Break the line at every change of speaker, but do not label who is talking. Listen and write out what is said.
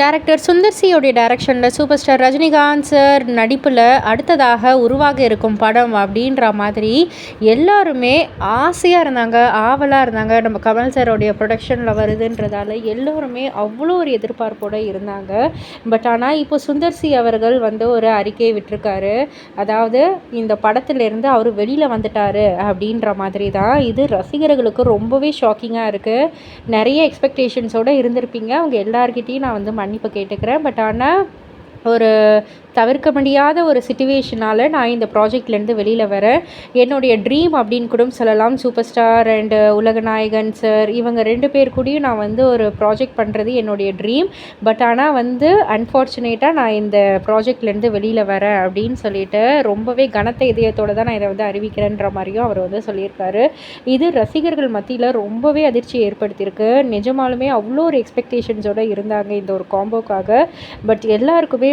Director Sundar சியோடைய super star Rajinikanth sir நடிப்பில் அடுத்ததாக உருவாக இருக்கும் படம் அப்படின்ற மாதிரி எல்லாருமே ஆசையாக இருந்தாங்க ஆவலாக இருந்தாங்க. நம்ம கமல் சாரோடைய ப்ரொடக்ஷனில் வருதுன்றதால எல்லோருமே அவ்வளோ ஒரு எதிர்பார்ப்போடு இருந்தாங்க. பட் ஆனால் இப்போ சுந்தர் சி அவர்கள் வந்து ஒரு அறிக்கையை விட்டுருக்காரு. அதாவது இந்த படத்துலேருந்து அவர் வெளியில் வந்துட்டார் அப்படின்ற மாதிரி தான். இது ரசிகர்களுக்கு ரொம்பவே ஷாக்கிங்காக இருக்குது நிறைய எக்ஸ்பெக்டேஷன்ஸோடு இருந்திருப்பீங்க. அவங்க எல்லார்கிட்டேயும் நான் வந்து மன்னிப்பு கேட்டுக்கிறேன். பட் ஆனால் ஒரு தவிர்க்க முடியாத ஒரு சுச்சுவேஷனால் நான் இந்த ப்ராஜெக்ட்லேருந்து வெளியில் வரேன் என்னுடைய ட்ரீம் அப்படின்னு கூட சொல்லலாம். Super star and Ulaganayagan sir இவங்க ரெண்டு பேர் கூடயும் நான் வந்து ஒரு ப்ராஜெக்ட் பண்ணுறது என்னுடைய ட்ரீம் பட் ஆனால் வந்து அன்ஃபார்ச்சுனேட்டாக நான் இந்த ப்ராஜெக்ட்லேருந்து வெளியில் வரேன் அப்படின்னு சொல்லிட்டு ரொம்பவே கனத்த இதயத்தோடு தான் நான் இதை வந்து அறிவிக்கிறேன்ற மாதிரியும் அவர் வந்து சொல்லியிருக்காரு. இது ரசிகர்கள் மத்தியில் ரொம்பவே அதிர்ச்சி ஏற்படுத்தியிருக்கு. நிஜமாலுமே அவ்வளோ ஒரு எக்ஸ்பெக்டேஷன்ஸோடு இருந்தாங்க இந்த ஒரு காம்போக்காக பட் எல்லாருக்குமே